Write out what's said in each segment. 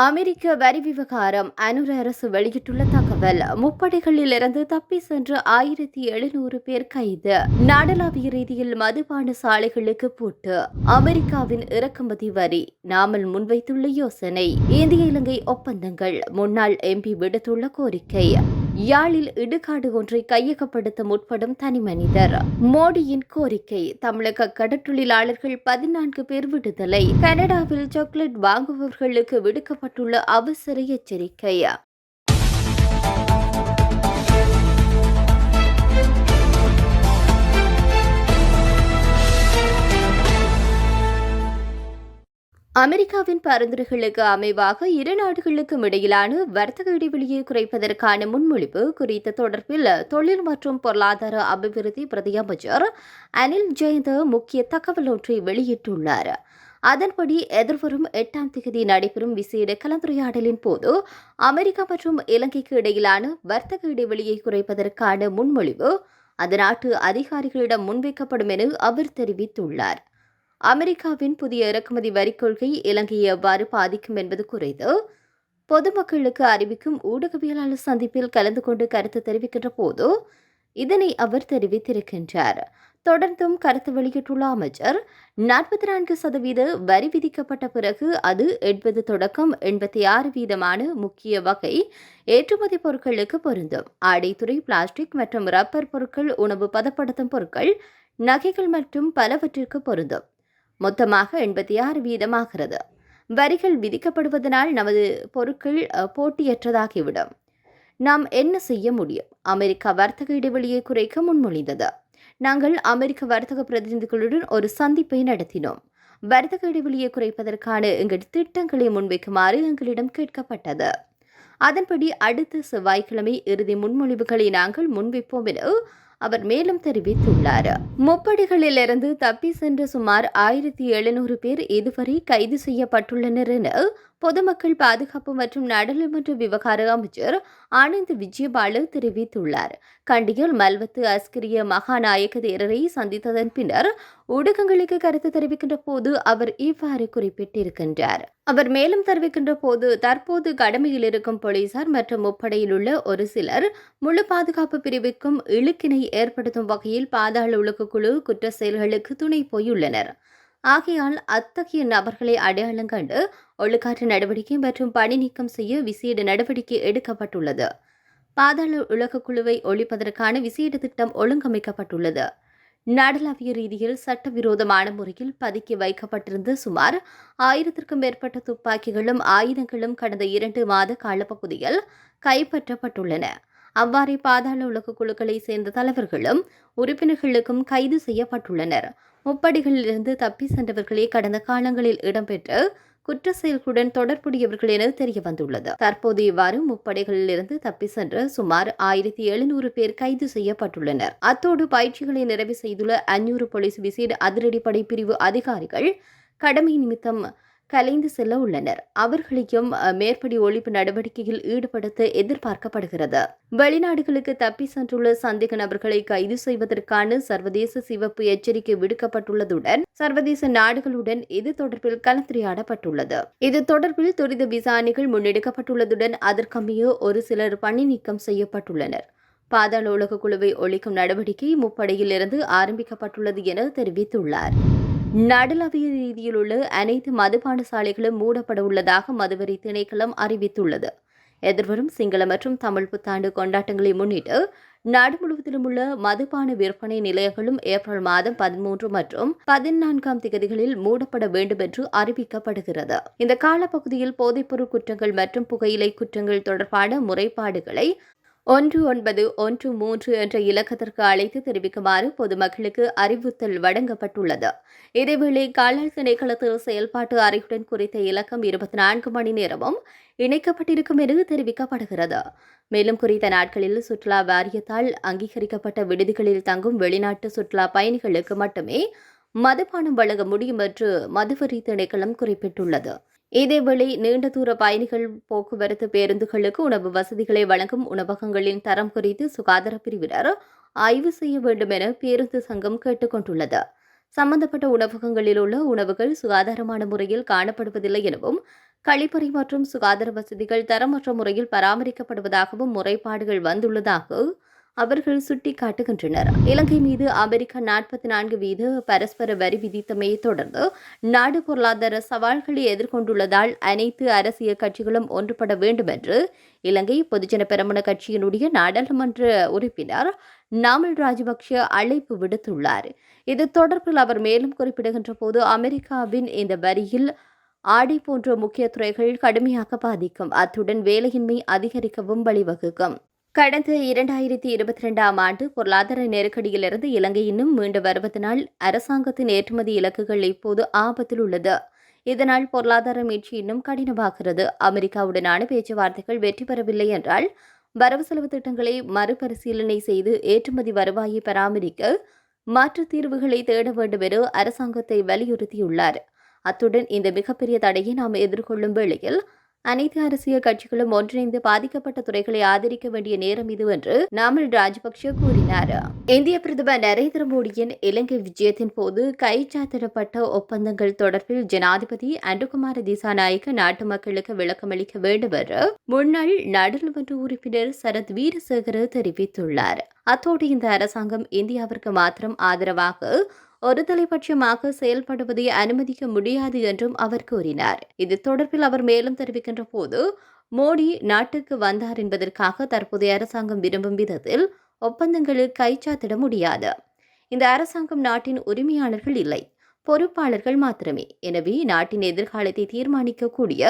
அமெரிக்க வரி விவகாரம் அனுர அரசு வெளியிட்டுள்ள தகவல் முப்படைகளிலிருந்து தப்பி சென்ற ஆயிரத்தி எழுநூறு பேர் கைது. நாடளாவிய ரீதியில் மதுபான சாலைகளுக்கு பூட்டு. அமெரிக்காவின் இறக்குமதி வரி நாமல் முன்வைத்துள்ள யோசனை. இந்திய இலங்கை ஒப்பந்தங்கள் முன்னாள் எம்பி விடுத்துள்ள கோரிக்கை. யாழில் இடுகாடு ஒன்றை கையகப்படுத்த முற்படும் தனிமனிதர் மோடியின் கோரிக்கை தமிழக கடற்றொழிலாளர்கள் பதினான்கு பேர் விடுதலை. கனடாவில் சாக்லேட் வாங்குபவர்களுக்கு விடுக்கப்பட்டுள்ள அவசர எச்சரிக்கை. அமெரிக்காவின் பரிந்துரைகளுக்கு அமைவாக இரு நாடுகளுக்கும் இடையிலான வர்த்தக இடைவெளியை குறைப்பதற்கான முன்மொழிவு குறித்த தொடர்பில் தொழில் மற்றும் பொருளாதார அபிவிருத்தி பிரதியமைச்சர் அனில் ஜெயந்த முக்கிய தகவல் ஒன்றை வெளியிட்டுள்ளார். அதன்படி எதிர்வரும் எட்டாம் தேதி நடைபெறும் விசேட கலந்துரையாடலின் போது அமெரிக்கா மற்றும் இலங்கைக்கு இடையிலான வர்த்தக இடைவெளியை குறைப்பதற்கான முன்மொழிவு அந்த நாட்டு அதிகாரிகளிடம் முன்வைக்கப்படும் என அவர் தெரிவித்துள்ளார். அமெரிக்காவின் புதிய இறக்குமதி வரி கொள்கை இலங்கையை எவ்வாறு பாதிக்கும் என்பது குறித்து பொதுமக்களுக்கு அறிவிக்கும் ஊடகவியலாளர் சந்திப்பில் கலந்து கொண்டு கருத்து தெரிவிக்கின்ற போது இதனை அவர் தெரிவித்திருக்கின்றார். தொடர்ந்தும் கருத்து வெளியிட்டுள்ள அமைச்சர் நாற்பத்தி நான்கு சதவீத வரி விதிக்கப்பட்ட பிறகு அது எண்பது தொடக்கம் எண்பத்தி ஆறு வீதமான முக்கிய வகை ஏற்றுமதி பொருட்களுக்கு பொருந்தும். ஆடைத்துறை பிளாஸ்டிக் மற்றும் ரப்பர் பொருட்கள் உணவு பதப்படுத்தும் பொருட்கள் நகைகள் மற்றும் பலவற்றிற்கு பொருந்தும். மொத்தமாக எண்பத்தி ஆறு வீதமாகிறது. வரிகள் விதிக்கப்படுவதனால் நமது பொருட்கள் போட்டியற்றதாகிவிடும். நாம் என்ன செய்ய முடியும்? அமெரிக்கா வர்த்தக இடைவெளியை குறைக்க முன்மொழிந்தது. நாங்கள் அமெரிக்க வர்த்தக பிரதிநிதிகளுடன் ஒரு சந்திப்பை நடத்தினோம். வர்த்தக இடைவெளியை குறைப்பதற்கான எங்கள் திட்டங்களை முன்வைக்குமாறு எங்களிடம் கேட்கப்பட்டது. அதன்படி அடுத்த செவ்வாய்க்கிழமை இறுதி முன்மொழிவுகளை நாங்கள் முன்வைப்போம் என அவர் மேலும் தெரிவித்துள்ளார். முப்படைகளிலிருந்து தப்பி சென்ற சுமார் ஆயிரத்தி எழுநூறு பேர் இதுவரை கைது செய்யப்பட்டுள்ளனர் என பொதுமக்கள் பாதுகாப்பு மற்றும் நாடாளுமன்ற விவகார அமைச்சர் ஆனந்த் விஜயபால தெரிவித்துள்ளார். கண்டியில் மல்வத்து அஸ்கிரிய மகாநாயக தேரரை சந்தித்ததன் பின்னர் ஊடகங்களுக்கு கருத்து தெரிவிக்கின்ற போது அவர் இவ்வாறு குறிப்பிட்டிருக்கின்றார். அவர் மேலும் தெரிவிக்கின்ற போது தற்போது கடமையில் இருக்கும் போலீசார் மற்றும் முப்படையில் உள்ள ஒரு சிலர் முழு பாதுகாப்பு பிரிவுக்கும் இழுக்கினை ஏற்படுத்தும் வகையில் பாதாள உலக குழு குற்ற செயல்களுக்கு துணை போயுள்ளனர். ஆகையால் அத்தகைய நபர்களை அடையாளம் கண்டு ஒழுக்காற்று நடவடிக்கை மற்றும் பணி நீக்கம் செய்ய விசேட நடவடிக்கை எடுக்கப்பட்டுள்ளது. பாதாள உலக குழுவை ஒழிப்பதற்கான விசேட திட்டம் ஒழுங்கமைக்கப்பட்டுள்ளது. நாடளாவிய ரீதியில் சட்டவிரோதமான முறையில் பதுக்கி வைக்கப்பட்டிருந்த சுமார் ஆயிரத்திற்கும் மேற்பட்ட துப்பாக்கிகளும் ஆயுதங்களும் கடந்த இரண்டு மாத காலப்பகுதியில் கைப்பற்றப்பட்டுள்ளன. அவ்வாறே பாதாள உலக குழுக்களை சேர்ந்த தலைவர்களும் உறுப்பினர்களுக்கும் கைது செய்யப்பட்டுள்ளனர். முப்படிகளிலிருந்து தப்பி சென்றவர்களே கடந்த காலங்களில் இடம்பெற்ற குற்ற செயல்களுடன் தொடர்புடையவர்கள் என தெரிய வந்துள்ளது தற்போது இவ்வாறு முப்படைகளிலிருந்து தப்பி சென்ற சுமார் ஆயிரத்தி எழுநூறு பேர் கைது செய்யப்பட்டுள்ளனர். அத்தோடு பயிற்சிகளை நிறைவு செய்துள்ள அஞ்சூறு போலீஸ் விசேட அதிரடிப்படை பிரிவு அதிகாரிகள் கடமை நிமித்தம் கலைந்து செல்ல உள்ளனர். அவர்களையும் மேற்படி ஒழிப்பு நடவடிக்கையில் ஈடுபடுத்த எதிர்பார்க்கப்படுகிறது. வெளிநாடுகளுக்கு தப்பி சென்றுள்ள சந்தேக நபர்களை கைது செய்வதற்கான சர்வதேச சிவப்பு எச்சரிக்கை விடுக்கப்பட்டுள்ளதுடன் சர்வதேச நாடுகளுடன் இது தொடர்பில் கலந்துரையாடப்பட்டுள்ளது. இது தொடர்பில் துரித விசாரணைகள் முன்னெடுக்கப்பட்டுள்ளதுடன் அதற்கமைய ஒரு சிலர் பணி நீக்கம் செய்யப்பட்டுள்ளனர். பாதாள உலக குழுவை ஒழிக்கும் நடவடிக்கை முப்படையில் இருந்து ஆரம்பிக்கப்பட்டுள்ளது என தெரிவித்துள்ளார். நடுலவிய ரீதியில் உள்ள அனைத்து மதுபான சாலைகளும் மூடப்பட உள்ளதாக மதுவரி திணைக்களம் அறிவித்துள்ளது. எதிர்வரும் சிங்கள மற்றும் தமிழ் புத்தாண்டு கொண்டாட்டங்களை முன்னிட்டு நாடு முழுவதிலும் உள்ள மதுபான விற்பனை நிலையங்களும் ஏப்ரல் மாதம் பதிமூன்று மற்றும் பதினான்காம் திகதிகளில் மூடப்பட வேண்டும் என்று அறிவிக்கப்படுகிறது. இந்த காலப்பகுதியில் போதைப்பொருள் குற்றங்கள் மற்றும் புகையிலை குற்றங்கள் தொடர்பான முறைப்பாடுகளை ஒன்று ஒன்பது ஒன்று மூன்று என்ற இலக்கத்திற்கு அழைத்து தெரிவிக்குமாறு பொதுமக்களுக்கு அறிவுறுத்தல் வழங்கப்பட்டுள்ளது. இதேவேளை காலால் திணைக்களத்தில் செயல்பாட்டு அறையுடன் குறித்த இலக்கம் இருபத்தி நான்கு மணி நேரமும் இணைக்கப்பட்டிருக்கும் என தெரிவிக்கப்படுகிறது. மேலும் குறித்த நாட்களில் சுற்றுலா வாரியத்தால் அங்கீகரிக்கப்பட்ட விடுதிகளில் தங்கும் வெளிநாட்டு சுற்றுலா பயணிகளுக்கு மட்டுமே மதுபானம் வழங்க முடியும் என்று மதுவரி திணைக்களம் குறிப்பிட்டுள்ளது. இதேவேளை நீண்ட தூர பயணிகள் போக்குவரத்து பேருந்துகளுக்கு உணவு வசதிகளை வழங்கும் உணவகங்களின் தரம் குறித்து சுகாதார பிரிவினர் ஆய்வு செய்ய வேண்டும் என பேருந்து சங்கம் கேட்டுக்கொண்டுள்ளது சம்பந்தப்பட்ட உணவகங்களில் உள்ள உணவுகள் சுகாதாரமான முறையில் காணப்படுவதில்லை எனவும் கழிப்பறை மற்றும் சுகாதார வசதிகள் தரமற்ற முறையில் பராமரிக்கப்படுவதாகவும் முறைப்பாடுகள் வந்துள்ளதாக அவர்கள் சுட்டிக்காட்டுகின்றனர் இலங்கை மீது அமெரிக்கா நாற்பத்தி நான்கு வீத பரஸ்பர வரி விதித்தமையை தொடர்ந்து நாடு பொருளாதார சவால்களை எதிர்கொண்டுள்ளதால் அனைத்து அரசியல் கட்சிகளும் ஒன்றுபட வேண்டும் என்று இலங்கை பொதுஜன பெரமுன கட்சியினுடைய நாடாளுமன்ற உறுப்பினர் நாமல் ராஜபக்ஷ அழைப்பு விடுத்துள்ளார். இது தொடர்பில் அவர் மேலும் குறிப்பிடுகின்ற போது அமெரிக்காவின் இந்த வரியில் ஆடை போன்ற முக்கிய துறைகள் கடுமையாக பாதிக்கும். அத்துடன் வேலையின்மை அதிகரிக்கவும் வழிவகுக்கும். கடந்த இரண்டாயிரத்தி இருபத்தி ரெண்டாம் ஆண்டு பொருளாதார நெருக்கடியிலிருந்து இலங்கை இன்னும் மீண்டு வருவதனால் அரசாங்கத்தின் ஏற்றுமதி இலக்குகள் இப்போது ஆபத்தில் உள்ளது. இதனால் பொருளாதார மீட்சி இன்னும் கடினமாகிறது. அமெரிக்காவுடனான பேச்சுவார்த்தைகள் வெற்றி பெறவில்லை என்றால் வரவு செலவு திட்டங்களை மறுபரிசீலனை செய்து ஏற்றுமதி வருவாயை பராமரிக்க மாற்று தீர்வுகளை தேட வேண்டும் என அரசாங்கத்தை வலியுறுத்தியுள்ளார். அத்துடன் இந்த மிகப்பெரிய தடையை நாம் எதிர்கொள்ளும் வேளையில் அனைத்து அரசியல் கட்சிகளும் ஒன்றிணைந்து பாதிக்கப்பட்ட துறைகளை ஆதரிக்க வேண்டிய நேரம் இது என்று நாமல் ராஜபக்ஷ கூறினார். இந்திய பிரதமர் நரேந்திர மோடியின் இலங்கை விஜயத்தின் போது கைச்சாத்திடப்பட்ட ஒப்பந்தங்கள் தொடர்பில் ஜனாதிபதி அண்டுகுமார திசாநாயக்க நாட்டு மக்களுக்கு விளக்கமளிக்க வேண்டும் என்று முன்னாள் நாடாளுமன்ற உறுப்பினர் சரத் வீரசேகர தெரிவித்துள்ளார். அத்தோடு இந்த அரசாங்கம் இந்தியாவிற்கு மாத்திரம் ஆதரவாக ஒருதலைபட்சமாக செயல்படுவதை அனுமதிக்க முடியாது என்றும் அவர் கூறினார். இது தொடர்பில் அவர் மேலும் தெரிவிக்கின்ற போது மோடி நாட்டுக்கு வந்தார் என்பதற்காக தற்போதைய அரசாங்கம் விரும்பும் விதத்தில் ஒப்பந்தங்களில் கைச்சாத்திட முடியாது. இந்த அரசாங்கம் நாட்டின் உரிமையாளர்கள் இல்லை பொறுப்பாளர்கள் மாத்திரமே. எனவே நாட்டின் எதிர்காலத்தை தீர்மானிக்கக்கூடிய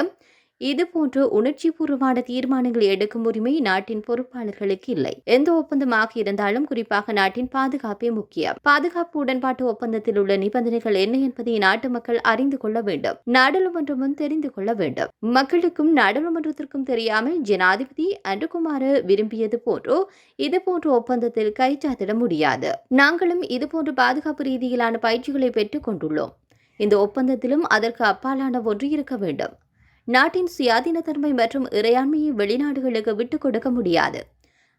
இதுபோன்ற உணர்ச்சிபூர்வமான தீர்மானங்களை எடுக்கும் உரிமை நாட்டின் பொறுப்பாளர்களுக்கு இல்லை. எந்த ஒப்பந்தமாக இருந்தாலும் குறிப்பாக நாட்டின் பாதுகாப்பே முக்கியம். பாதுகாப்பு உடன்பாட்டு ஒப்பந்தத்தில் உள்ள நிபந்தனைகள் என்ன என்பதை நாட்டு மக்கள் அறிந்து கொள்ள வேண்டும். நாடாளுமன்றமும் தெரிந்து கொள்ள வேண்டும். மக்களுக்கும் நாடாளுமன்றத்திற்கும் தெரியாமல் ஜனாதிபதி அன்றுகுமார விரும்பியது போன்றோ இதுபோன்ற ஒப்பந்தத்தில் கைச்சாத்திட முடியாது. நாங்களும் இதுபோன்ற பாதுகாப்பு ரீதியிலான பயிற்சிகளை பெற்றுக் கொண்டுள்ளோம். இந்த ஒப்பந்தத்திலும் அதற்கு அப்பாலான ஒன்று இருக்க வேண்டும். நாட்டின் சுயாதீனத்தன்மை மற்றும் இறையாண்மையை வெளிநாடுகளுக்கு விட்டுக் கொடுக்க முடியாது.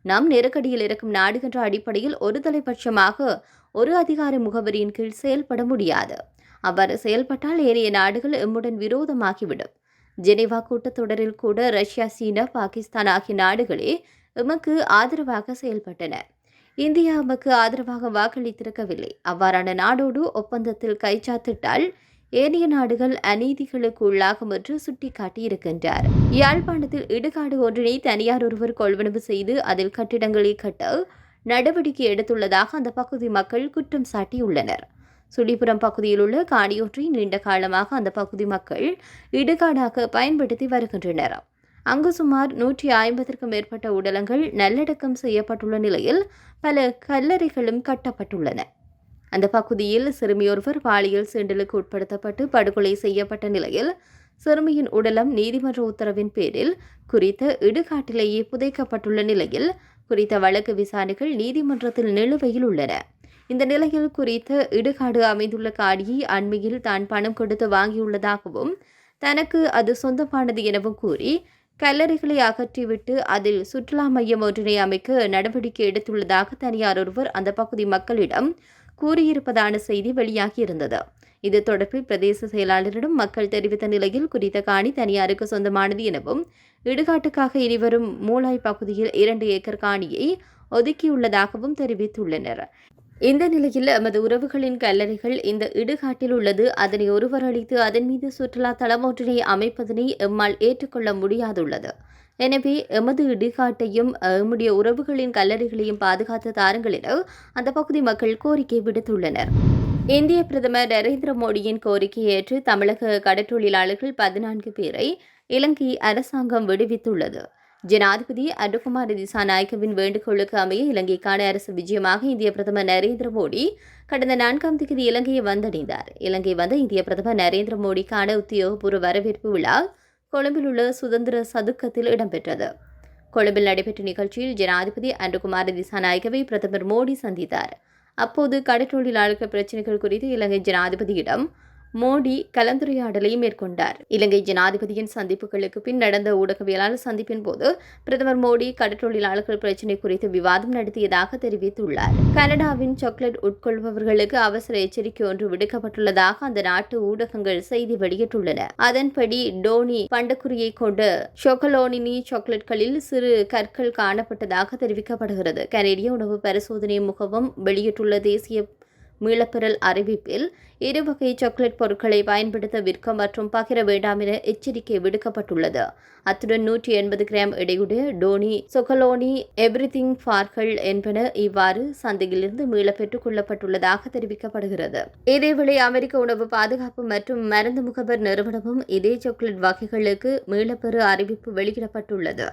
நாம் நெருக்கடியில் இருக்கும் நாடு என்ற அடிப்படையில் ஒரு தலைபட்சமாக ஒரு அதிகார முகவரியின் கீழ் செயல்பட முடியாது. அவ்வாறு செயல்பட்டால் ஏனைய நாடுகள் எம்முடன் விரோதமாகிவிடும். ஜெனீவா கூட்டத்தொடரில் கூட ரஷ்யா சீனா பாகிஸ்தான் ஆகிய நாடுகளே எமக்கு ஆதரவாக செயல்பட்டன. இந்தியா எமக்கு ஆதரவாக வாக்களித்திருக்கவில்லை. அவ்வாறான நாடோடு ஒப்பந்தத்தில் கைச்சாத்திட்டால் ஏனைய நாடுகள் அநீதிகளுக்கு உள்ளாகும் என்று சுட்டிக்காட்டியிருக்கின்றார். யாழ்ப்பாணத்தில் இடுகாடு ஒன்றினை தனியார் ஒருவர் கொள்வனவு செய்து அதில் கட்டிடங்களை கட்ட நடவடிக்கை எடுத்துள்ளதாக அந்த பகுதி மக்கள் குற்றம் சாட்டியுள்ளனர். சுழிபுரம் பகுதியில் உள்ள காணியொன்றை நீண்ட காலமாக அந்த பகுதி மக்கள் இடுகாடாக பயன்படுத்தி வருகின்றனர். அங்கு சுமார் நூற்றி ஐம்பதற்கும் மேற்பட்ட உடலங்கள் நல்லடக்கம் செய்யப்பட்டுள்ள நிலையில் பல கல்லறைகளும் கட்டப்பட்டுள்ளன. அந்த பகுதியில் சிறுமியொருவர் பாலியல் சீண்டலுக்கு உட்படுத்தப்பட்டு படுகொலை செய்யப்பட்ட நிலையில் சிறுமியின் உடலம் நீதிமன்ற உத்தரவின் பேரில் குறித்த இடுகாட்டிலேயே புதைக்கப்பட்டுள்ள நிலையில் குறித்த வழக்கு விசாரணைகள் நீதிமன்றத்தில் நிலுவையில் உள்ளன. இந்த நிலையில் குறித்த இடுகாடு அமைந்துள்ள காடியை அண்மையில் தான் பணம் கொடுத்து வாங்கியுள்ளதாகவும் தனக்கு அது சொந்தமானது எனவும் கூறி கல்லறைகளை அகற்றிவிட்டு அதில் சுற்றுலா மையம் ஒன்றினை அமைக்க நடவடிக்கை எடுத்துள்ளதாக தனியார் ஒருவர் அந்த பகுதி மக்களிடம் கூறியிருப்பதான செய்தி வெளியாகியிருந்தது. இது தொடர்பில் பிரதேச செயலாளரிடம் மக்கள் தெரிவித்த நிலையில் குறித்த காணி தனியாருக்கு சொந்தமானது எனவும் இடுகாட்டுக்காக இனிவரும் மூலாய் பகுதியில் இரண்டு ஏக்கர் காணியை ஒதுக்கியுள்ளதாகவும் தெரிவித்துள்ளனர். இந்த நிலையில் எமது உறவுகளின் கல்லறைகள் இந்த இடுகாட்டில் உள்ளது. அதனை ஒருவர் அளித்து அதன் மீது சுற்றுலா தளம் ஒன்றினை அமைப்பதனை எம்மால் ஏற்றுக்கொள்ள முடியாதுள்ளது. எனவே எமது இடுகாட்டையும் எம்முடைய உறவுகளின் கல்லறைகளையும் பாதுகாத்து தாருங்கள் என அந்த பகுதி மக்கள் கோரிக்கை விடுத்துள்ளனர். இந்திய பிரதமர் நரேந்திர மோடியின் கோரிக்கையை ஏற்று தமிழக கடற்றொழிலாளர்கள் பதினான்கு பேரை இலங்கை அரசாங்கம் விடுவித்துள்ளது. ஜனாதிபதி அருகுமார் திசாநாயக்கவின் வேண்டுகோளுக்கு அமைய இலங்கைக்கான அரசு விஜயமாக இந்திய பிரதமர் நரேந்திர மோடி கடந்த நான்காம் தேதி இலங்கையை வந்தடைந்தார். இலங்கை வந்த இந்திய பிரதமர் நரேந்திர மோடிக்கான உத்தியோகபூர்வ வரவேற்பு விழா கொழும்பில் உள்ள சுதந்திர சதுக்கத்தில் இடம்பெற்றது. கொழும்பில் நடைபெற்ற நிகழ்ச்சியில் ஜனாதிபதி அன்றுகுமார் திசாநாயகவை பிரதமர் மோடி சந்தித்தார். அப்போது கடற்றொழிலாளர்கள் பிரச்சினைகள் குறித்து இலங்கை ஜனாதிபதியிடம் மோடி கலந்துரையாடலை மேற்கொண்டார். இலங்கை ஜனாதிபதியின் சந்திப்புகளுக்கு பின் நடந்த ஊடகவியலாளர் சந்திப்பின் போது பிரதமர் மோடி கடற்றொழிலாளர்கள் பிரச்சினை குறித்து விவாதம் நடத்தியதாக தெரிவித்துள்ளார். கனடாவின் சாக்லேட் உட்கொள்பவர்களுக்கு அவசர எச்சரிக்கை ஒன்று விடுக்கப்பட்டுள்ளதாக அந்த நாட்டு ஊடகங்கள் செய்தி வெளியிட்டுள்ளன. அதன்படி டோனி பண்டக்குறியை கொண்ட சொக்கலோனினி சாக்லேட்களில் சிறு கற்கள் காணப்பட்டதாக தெரிவிக்கப்படுகிறது. கனேடிய உணவு பரிசோதனை முகவம் வெளியிட்டுள்ள தேசிய மீளப்பெறல் அறிவிப்பில் இரு வகை சாக்லேட் பொருட்களை பயன்படுத்த விற்க மற்றும் பகிர வேண்டாம் என எச்சரிக்கை விடுக்கப்பட்டுள்ளது. அத்துடன் நூற்றி எண்பது கிராம் எடையுடைய டோனி சொகலோனி எவ்ரிதிங் ஃபார்கள் என்பன இவ்வாறு சந்தையிலிருந்து மீள பெற்றுக் கொள்ளப்பட்டுள்ளதாக தெரிவிக்கப்படுகிறது. இதேவேளை அமெரிக்க உணவு பாதுகாப்பு மற்றும் மருந்து முகவர் நிறுவனமும் இதே சாக்லேட் வகைகளுக்கு மீளப்பெறு அறிவிப்பு வெளியிடப்பட்டுள்ளது.